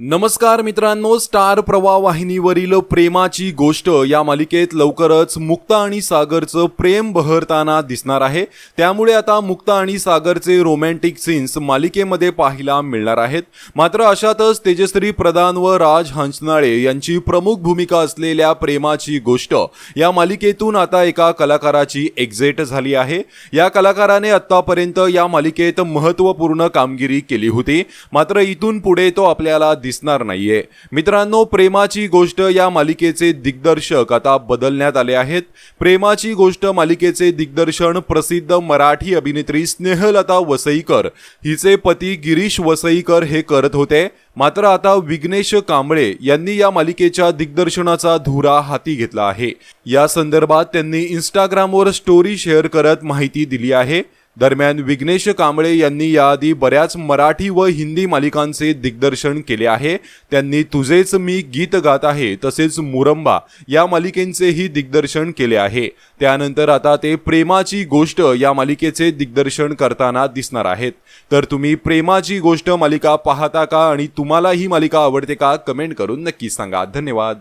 नमस्कार मित्रांनो स्टार प्रवाह वाहिनीवरील प्रेमाची गोष्ट या मालिकेत लवकरच मुक्ता आणि सागरचं प्रेम बहरताना दिसणार आहे. त्यामुळे आता मुक्ता आणि सागरचे रोमॅन्टिक सीन्स मालिकेमध्ये पाहायला मिळणार आहेत. मात्र अशातच तेजश्री प्रधान व राज हंसनाळे यांची प्रमुख भूमिका असलेल्या प्रेमाची गोष्ट या मालिकेतून आता एका कलाकाराची एक्झिट झाली आहे. या कलाकाराने आत्तापर्यंत या मालिकेत महत्त्वपूर्ण कामगिरी केली होती. मात्र इथून पुढे तो आपल्याला दिसणार नाहीये. मित्रांनो प्रेमाची गोष्ट या मालिकेचे दिग्दर्शक आता बदलण्यात आले आहेत. प्रेमाची गोष्ट मालिकेचे दिग्दर्शन प्रसिद्ध मराठी अभिनेत्री स्नेहलता वसईकर. हिचे पती गिरीश वसईकर हे करत होते. मात्र आता विघ्नेश कांबळे यांनी या मालिकेच्या दिग्दर्शनाचा धुरा हाती घेतला आहे. या संदर्भात त्यांनी इंस्टाग्रामवर स्टोरी शेअर करत माहिती दिली आहे. दरम्यान विघ्नेश कांबळे यांनी याआधी बऱ्याच मराठी व हिंदी मालिकांचे दिग्दर्शन केले आहे. त्यांनी तुझेच मी गीत गात आहे तसेच मुरंबा या मालिकेंचेही दिग्दर्शन केले आहे. त्यानंतर आता ते प्रेमाची गोष्ट या मालिकेचे दिग्दर्शन करताना दिसणार आहेत. तर तुम्ही प्रेमाची गोष्ट मालिका पाहता का आणि तुम्हाला ही मालिका आवडते का कमेंट करून नक्की सांगा. धन्यवाद.